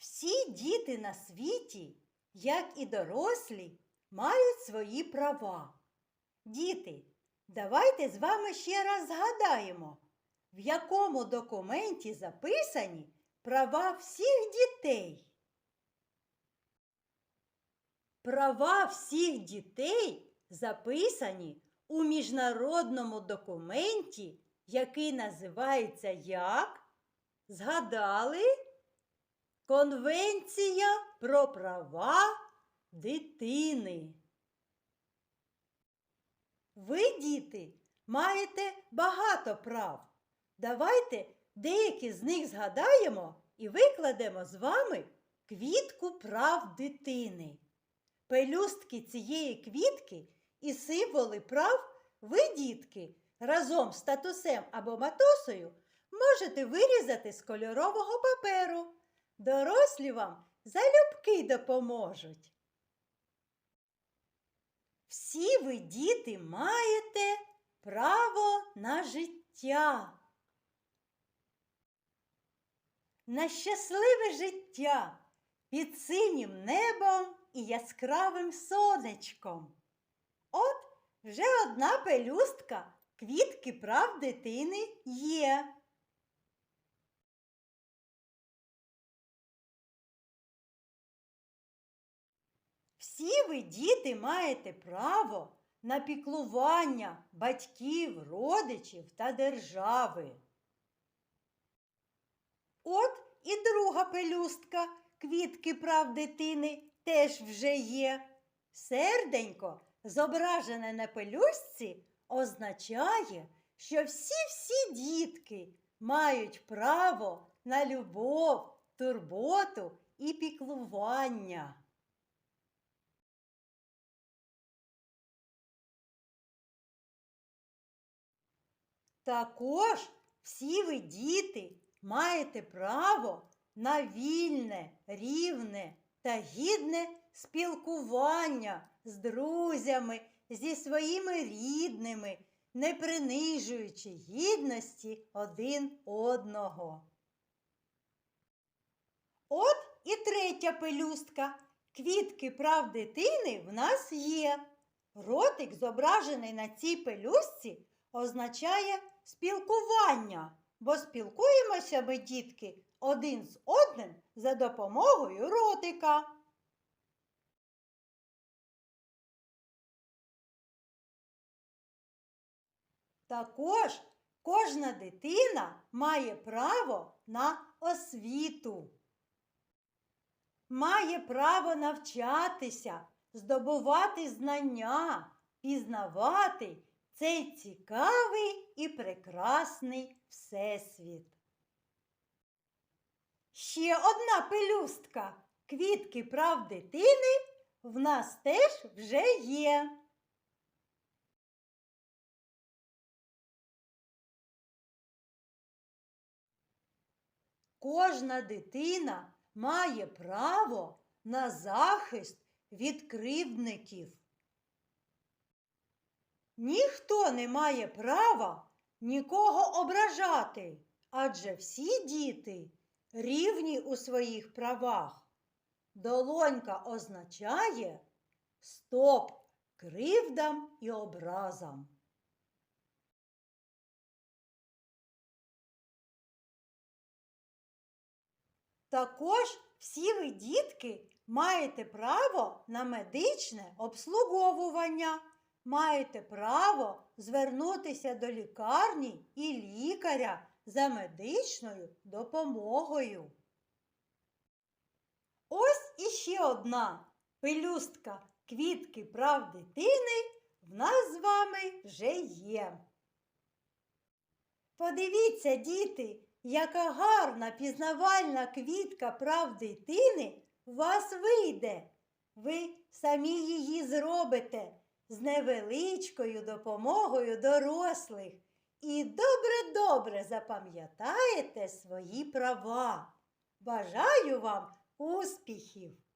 Всі діти на світі, як і дорослі, мають свої права. Діти, давайте з вами ще раз згадаємо, в якому документі записані права всіх дітей. Права всіх дітей записані у міжнародному документі, який називається як? Згадали? Конвенція про права дитини. Ви, діти, маєте багато прав. Давайте деякі з них згадаємо і викладемо з вами квітку прав дитини. Пелюстки цієї квітки і символи прав ви, дітки, разом з татусем або матусею можете вирізати з кольорового паперу. Дорослі вам залюбки допоможуть. Всі ви, діти, маєте право на життя. На щасливе життя під синім небом і яскравим сонечком. От вже одна пелюстка квітки прав дитини є. Всі ви, діти, маєте право на піклування батьків, родичів та держави. От і друга пелюстка квітки прав дитини теж вже є. Серденько, зображене на пелюстці, означає, що всі-всі дітки мають право на любов, турботу і піклування. Також всі ви, діти, маєте право на вільне, рівне та гідне спілкування з друзями, зі своїми рідними, не принижуючи гідності один одного. От і третя пелюстка. Квітки прав дитини в нас є. Ротик, зображений на цій пелюстці, означає спілкування, бо спілкуємося ми, дітки, один з одним за допомогою ротика. Також кожна дитина має право на освіту. Має право навчатися, здобувати знання, пізнавати цей цікавий і прекрасний всесвіт. Ще одна пелюстка квітки прав дитини в нас теж вже є. Кожна дитина має право на захист від кривдників. Ніхто не має права нікого ображати, адже всі діти рівні у своїх правах. Долонька означає стоп кривдам і образам. Також всі ви, дітки, маєте право на медичне обслуговування, маєте право звернутися до лікарні і лікаря за медичною допомогою. Ось іще одна пелюстка квітки прав дитини в нас з вами вже є. Подивіться, діти, яка гарна пізнавальна квітка прав дитини у вас вийде. Ви самі її зробите з невеличкою допомогою дорослих і добре-добре запам'ятаєте свої права. Бажаю вам успіхів!